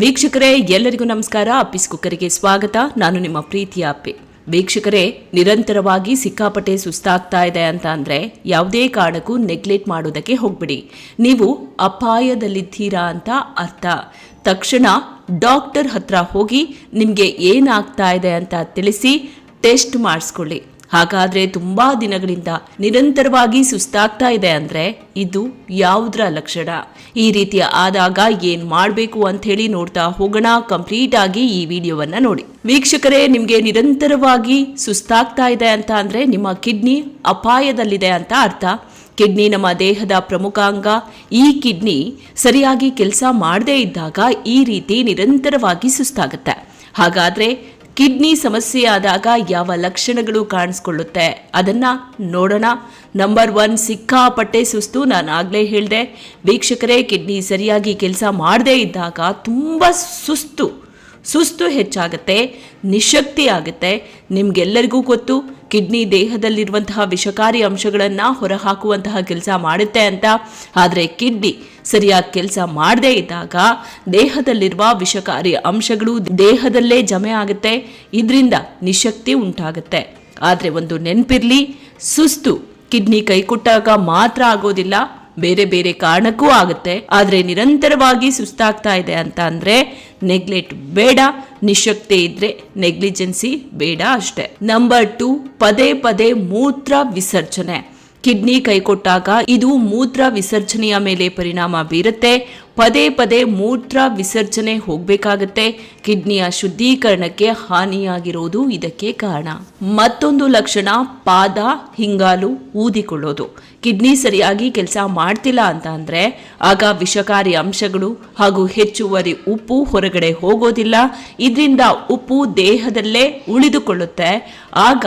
ವೀಕ್ಷಕರೇ, ಎಲ್ಲರಿಗೂ ನಮಸ್ಕಾರ. ಅಪ್ಪಿಸ್ ಕುಕ್ಕರಿಗೆ ಸ್ವಾಗತ. ನಾನು ನಿಮ್ಮ ಪ್ರೀತಿಯ ಅಪ್ಪಿ. ವೀಕ್ಷಕರೇ, ನಿರಂತರವಾಗಿ ಸಿಕ್ಕಾಪಟ್ಟೆ ಸುಸ್ತಾಗ್ತಾ ಇದೆ ಅಂತ ಅಂದರೆ ಯಾವುದೇ ಕಾರಣಕ್ಕೂ ನೆಗ್ಲೆಕ್ಟ್ ಮಾಡೋದಕ್ಕೆ ಹೋಗ್ಬಿಡಿ. ನೀವು ಅಪಾಯದಲ್ಲಿದ್ದೀರಾ ಅಂತ ಅರ್ಥ. ತಕ್ಷಣ ಡಾಕ್ಟರ್ ಹತ್ರ ಹೋಗಿ ನಿಮಗೆ ಏನಾಗ್ತಾ ಇದೆ ಅಂತ ತಿಳಿಸಿ, ಟೆಸ್ಟ್ ಮಾಡಿಸ್ಕೊಳ್ಳಿ. ಹಾಗಾದ್ರೆ ತುಂಬಾ ದಿನಗಳಿಂದ ನಿರಂತರವಾಗಿ ಸುಸ್ತಾಗ್ತಾ ಇದೆ ಅಂದ್ರೆ ಇದು ಯಾವುದರ ಲಕ್ಷಣ? ಈ ರೀತಿ ಆದಾಗ ಏನ್ ಮಾಡಬೇಕು ಅಂತ ಹೇಳಿ ನೋಡ್ತಾ ಹೋಗೋಣ ಕಂಪ್ಲೀಟ್ ಆಗಿ ಈ ವಿಡಿಯೋವನ್ನ ನೋಡಿ. ವೀಕ್ಷಕರೇ, ನಿಮ್ಗೆ ನಿರಂತರವಾಗಿ ಸುಸ್ತಾಗ್ತಾ ಇದೆ ಅಂತ ಅಂದ್ರೆ ನಿಮ್ಮ ಕಿಡ್ನಿ ಅಪಾಯದಲ್ಲಿದೆ ಅಂತ ಅರ್ಥ. ಕಿಡ್ನಿ ನಮ್ಮ ದೇಹದ ಪ್ರಮುಖ ಅಂಗ. ಈ ಕಿಡ್ನಿ ಸರಿಯಾಗಿ ಕೆಲಸ ಮಾಡದೇ ಇದ್ದಾಗ ಈ ರೀತಿ ನಿರಂತರವಾಗಿ ಸುಸ್ತಾಗುತ್ತೆ. ಹಾಗಾದ್ರೆ ಕಿಡ್ನಿ ಸಮಸ್ಯೆ ಆದಾಗ ಯಾವ ಲಕ್ಷಣಗಳು ಕಾಣಿಸ್ಕೊಳ್ಳುತ್ತೆ? ಅದನ್ನ ನೋಡೋಣ. ನಂಬರ್ ಒನ್ ಸಿಕ್ಕಾಪಟ್ಟೆ ಸುಸ್ತು. ನಾನು ಆಗಲೇ ಹೇಳಿದೆ, ವೀಕ್ಷಕರೇ, ಕಿಡ್ನಿ ಸರಿಯಾಗಿ ಕೆಲಸ ಮಾಡದೇ ಇದ್ದಾಗ ತುಂಬ ಸುಸ್ತು. ಸುಸ್ತು ಹೆಚ್ಚಾಗುತ್ತೆ, ನಿಶಕ್ತಿ ಆಗುತ್ತೆ. ನಿಮ್ಗೆಲ್ಲರಿಗೂ ಗೊತ್ತು ಕಿಡ್ನಿ ದೇಹದಲ್ಲಿರುವಂತಹ ವಿಷಕಾರಿ ಅಂಶಗಳನ್ನು ಹೊರಹಾಕುವಂತಹ ಕೆಲಸ ಮಾಡುತ್ತೆ ಅಂತ. ಆದರೆ ಕಿಡ್ನಿ ಸರಿಯಾಗಿ ಕೆಲಸ ಮಾಡದೇ ಇದ್ದಾಗ ದೇಹದಲ್ಲಿರುವ ವಿಷಕಾರಿ ಅಂಶಗಳು ದೇಹದಲ್ಲೇ ಜಮೆ ಆಗುತ್ತೆ, ಇದರಿಂದ ನಿಶಕ್ತಿ ಉಂಟಾಗುತ್ತೆ. ಆದರೆ ಒಂದು ನೆನಪಿರ್ಲಿ, ಸುಸ್ತು ಕಿಡ್ನಿ ಕೈಕೊಟ್ಟಾಗ ಮಾತ್ರ ಆಗೋದಿಲ್ಲ. ಬೇರೆ ಬೇರೆ ಕಾರಣಕ್ಕೂ ಆಗುತ್ತೆ. ಆದರೆ ನಿರಂತರವಾಗಿ ಸುಸ್ತಾಗ್ತಾ ಇದೆ ಅಂತ ಅಂದರೆ ನೆಗ್ಲೆಕ್ಟ್ ಬೇಡ ನಿಶಕ್ತಿ ಇದ್ರೆ ನೆಗ್ಲಿಜೆನ್ಸಿ ಬೇಡ ಅಷ್ಟೇ. ನಂಬರ್ ಟು ಪದೇ ಪದೇ ಮೂತ್ರ ವಿಸರ್ಜನೆ. ಕಿಡ್ನಿ ಕೈಕೊಟ್ಟಾಗ ಇದು ಮೂತ್ರ ವಿಸರ್ಜನೆಯ ಮೇಲೆ ಪರಿಣಾಮ ಬೀರುತ್ತೆ. ಪದೇ ಪದೇ ಮೂತ್ರ ವಿಸರ್ಜನೆ ಹೋಗಬೇಕಾಗತ್ತೆ. ಕಿಡ್ನಿಯ ಶುದ್ಧೀಕರಣಕ್ಕೆ ಹಾನಿಯಾಗಿರೋದು ಇದಕ್ಕೆ ಕಾರಣ. ಮತ್ತೊಂದು ಲಕ್ಷಣ, ಪಾದ, ಹಿಂಗಾಲು ಊದಿಕೊಳ್ಳೋದು. ಕಿಡ್ನಿ ಸರಿಯಾಗಿ ಕೆಲಸ ಮಾಡ್ತಿಲ್ಲ ಅಂತ ಅಂದ್ರೆ ಆಗ ವಿಷಕಾರಿ ಅಂಶಗಳು ಹಾಗೂ ಹೆಚ್ಚುವರಿ ಉಪ್ಪು ಹೊರಗಡೆ ಹೋಗೋದಿಲ್ಲ. ಇದರಿಂದ ಉಪ್ಪು ದೇಹದಲ್ಲೇ ಉಳಿದುಕೊಳ್ಳುತ್ತೆ. ಆಗ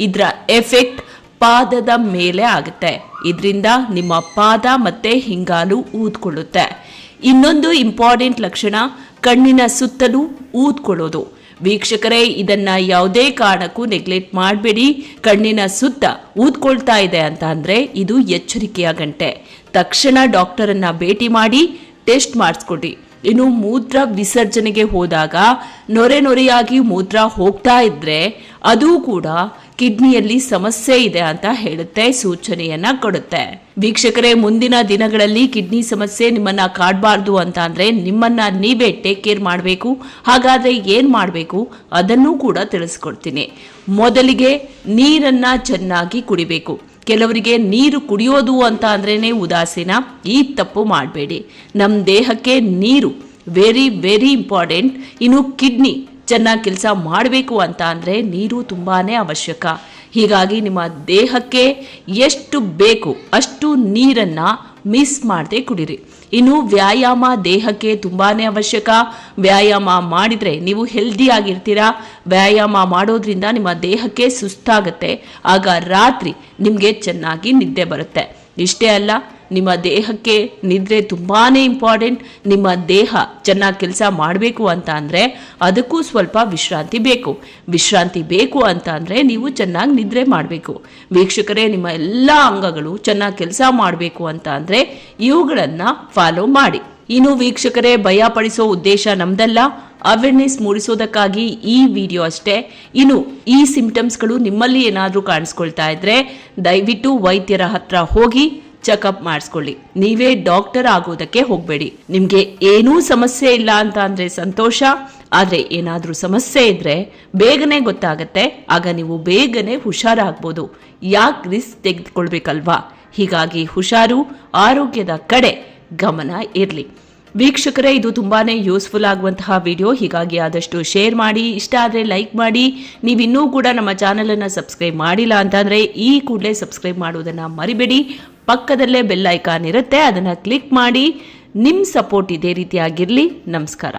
ಇದರ ಎಫೆಕ್ಟ್ ಪಾದದ ಮೇಲೆ ಆಗುತ್ತೆ. ಇದರಿಂದ ನಿಮ್ಮ ಪಾದ ಮತ್ತೆ ಹಿಂಗಾಲು ಊದ್ಕೊಳ್ಳುತ್ತೆ. ಇನ್ನೊಂದು ಇಂಪಾರ್ಟೆಂಟ್ ಲಕ್ಷಣ, ಕಣ್ಣಿನ ಸುತ್ತಲೂ ಊದ್ಕೊಳ್ಳೋದು. ವೀಕ್ಷಕರೇ, ಇದನ್ನ ಯಾವುದೇ ಕಾರಣಕ್ಕೂ ನೆಗ್ಲೆಕ್ಟ್ ಮಾಡಬೇಡಿ. ಕಣ್ಣಿನ ಸುತ್ತ ಊದ್ಕೊಳ್ತಾ ಇದೆ ಅಂತ ಅಂದ್ರೆ ಇದು ಎಚ್ಚರಿಕೆಯ ಗಂಟೆ. ತಕ್ಷಣ ಡಾಕ್ಟರನ್ನು ಭೇಟಿ ಮಾಡಿ ಟೆಸ್ಟ್ ಮಾಡಿಸ್ಕೊಡಿ. ಇನ್ನು ಮೂತ್ರ ವಿಸರ್ಜನೆಗೆ ಹೋದಾಗ ನೊರೆ ನೊರೆಯಾಗಿ ಮೂತ್ರ ಹೋಗ್ತಾ ಇದ್ರೆ, ಅದು ಕೂಡ ಕಿಡ್ನಿಯಲ್ಲಿ ಸಮಸ್ಯೆ ಇದೆ ಅಂತ ಹೇಳುತ್ತೆ, ಸೂಚನೆಯನ್ನ ಕೊಡುತ್ತೆ. ವೀಕ್ಷಕರೇ, ಮುಂದಿನ ದಿನಗಳಲ್ಲಿ ಕಿಡ್ನಿ ಸಮಸ್ಯೆ ನಿಮ್ಮನ್ನ ಕಾಡಬಾರ್ದು ಅಂತ ಅಂದ್ರೆ ನಿಮ್ಮನ್ನ ನೀವೇ ಟೇಕ್ ಕೇರ್ ಮಾಡಬೇಕು. ಹಾಗಾದ್ರೆ ಏನ್ ಮಾಡಬೇಕು? ಅದನ್ನು ಕೂಡ ತಿಳಿಸ್ಕೊಡ್ತೀನಿ. ಮೊದಲಿಗೆ ನೀರನ್ನ ಚೆನ್ನಾಗಿ ಕುಡಿಬೇಕು. ಕೆಲವರಿಗೆ ನೀರು ಕುಡಿಯೋದು ಅಂತ ಅಂದ್ರೇನೆ ಉದಾಸೀನ. ಈ ತಪ್ಪು ಮಾಡಬೇಡಿ. ನಮ್ಮ ದೇಹಕ್ಕೆ ನೀರು ವೆರಿ ವೆರಿ ಇಂಪಾರ್ಟೆಂಟ್ ಇನ್ನು ಕಿಡ್ನಿ ಚೆನ್ನಾಗಿ ಕೆಲಸ ಮಾಡಬೇಕು ಅಂತ ಅಂದರೆ ನೀರು ತುಂಬಾ ಅವಶ್ಯಕ. ಹೀಗಾಗಿ ನಿಮ್ಮ ದೇಹಕ್ಕೆ ಎಷ್ಟು ಬೇಕು ಅಷ್ಟು ನೀರನ್ನು ಮಿಸ್ ಮಾಡದೆ ಕುಡಿರಿ. ಇನ್ನು ವ್ಯಾಯಾಮ ದೇಹಕ್ಕೆ ತುಂಬಾನೇ ಅವಶ್ಯಕ. ವ್ಯಾಯಾಮ ಮಾಡಿದರೆ ನೀವು ಹೆಲ್ದಿ ಆಗಿರ್ತೀರಾ? ವ್ಯಾಯಾಮ ಮಾಡೋದ್ರಿಂದ ನಿಮ್ಮ ದೇಹಕ್ಕೆ ಸುಸ್ತಾಗುತ್ತೆ. ಆಗ ರಾತ್ರಿ ನಿಮಗೆ ಚೆನ್ನಾಗಿ ನಿದ್ದೆ ಬರುತ್ತೆ. ಇಷ್ಟೇ ಅಲ್ಲ ನಿಮ್ಮ ದೇಹಕ್ಕೆ ನಿದ್ರೆ ತುಂಬಾ ಇಂಪಾರ್ಟೆಂಟ್ ನಿಮ್ಮ ದೇಹ ಚೆನ್ನಾಗಿ ಕೆಲಸ ಮಾಡಬೇಕು ಅಂತ ಅಂದರೆ ಅದಕ್ಕೂ ಸ್ವಲ್ಪ ವಿಶ್ರಾಂತಿ ಬೇಕು. ವಿಶ್ರಾಂತಿ ಬೇಕು ಅಂತ ಅಂದರೆ ನೀವು ಚೆನ್ನಾಗಿ ನಿದ್ರೆ ಮಾಡಬೇಕು. ವೀಕ್ಷಕರೇ, ನಿಮ್ಮ ಎಲ್ಲ ಅಂಗಗಳು ಚೆನ್ನಾಗಿ ಕೆಲಸ ಮಾಡಬೇಕು ಅಂತ ಅಂದರೆ ಇವುಗಳನ್ನು ಫಾಲೋ ಮಾಡಿ. ಇನ್ನು ವೀಕ್ಷಕರೇ, ಭಯ ಪಡಿಸೋ ಉದ್ದೇಶ ನಮ್ದಲ್ಲ. ಅವೇರ್ನೆಸ್ ಮೂಡಿಸೋದಕ್ಕಾಗಿ ಈ ವಿಡಿಯೋ ಅಷ್ಟೇ. ಇನ್ನು ಈ ಸಿಂಪ್ಟಮ್ಸ್ಗಳು ನಿಮ್ಮಲ್ಲಿ ಏನಾದರೂ ಕಾಣಿಸ್ಕೊಳ್ತಾ ಇದ್ರೆ ದಯವಿಟ್ಟು ವೈದ್ಯರ ಹತ್ರ ಹೋಗಿ ಚೆಕಪ್ ಮಾಡಿಸ್ಕೊಳ್ಳಿ. ನೀವೇ ಡಾಕ್ಟರ್ ಆಗೋದಕ್ಕೆ ಹೋಗಬೇಡಿ. ನಿಮ್ಗೆ ಏನೂ ಸಮಸ್ಯೆ ಇಲ್ಲ ಅಂತ ಅಂದ್ರೆ ಸಂತೋಷ, ಆದ್ರೆ ಏನಾದ್ರೂ ಸಮಸ್ಯೆ ಇದ್ರೆ ಬೇಗನೆ ಗೊತ್ತಾಗತ್ತೆ. ಆಗ ನೀವು ಬೇಗನೆ ಹುಷಾರಾಗ್ಬೋದು. ಯಾಕೆ ರಿಸ್ಕ್ ತೆಗೆದುಕೊಳ್ಬೇಕಲ್ವಾ? ಹೀಗಾಗಿ ಹುಷಾರು, ಆರೋಗ್ಯದ ಕಡೆ ಗಮನ ಇರಲಿ. ವೀಕ್ಷಕರೇ, ಇದು ತುಂಬಾನೇ ಯೂಸ್ಫುಲ್ ಆಗುವಂತಹ ವಿಡಿಯೋ. ಹೀಗಾಗಿ ಆದಷ್ಟು ಶೇರ್ ಮಾಡಿ, ಇಷ್ಟ ಆದರೆ ಲೈಕ್ ಮಾಡಿ. ನೀವಿನ್ನೂ ಕೂಡ ನಮ್ಮ ಚಾನಲನ್ನು ಸಬ್ಸ್ಕ್ರೈಬ್ ಮಾಡಿಲ್ಲ ಅಂತಂದರೆ ಈ ಕೂಡಲೇ ಸಬ್ಸ್ಕ್ರೈಬ್ ಮಾಡುವುದನ್ನು ಮರಿಬೇಡಿ. ಪಕ್ಕದಲ್ಲೇ ಬೆಲ್ ಐಕಾನ್ ಇರುತ್ತೆ ಅದನ್ನು ಕ್ಲಿಕ್ ಮಾಡಿ ನಿಮ್ಮ ಸಪೋರ್ಟ್ ಇದೇ ರೀತಿಯಾಗಿರಲಿ ನಮಸ್ಕಾರ.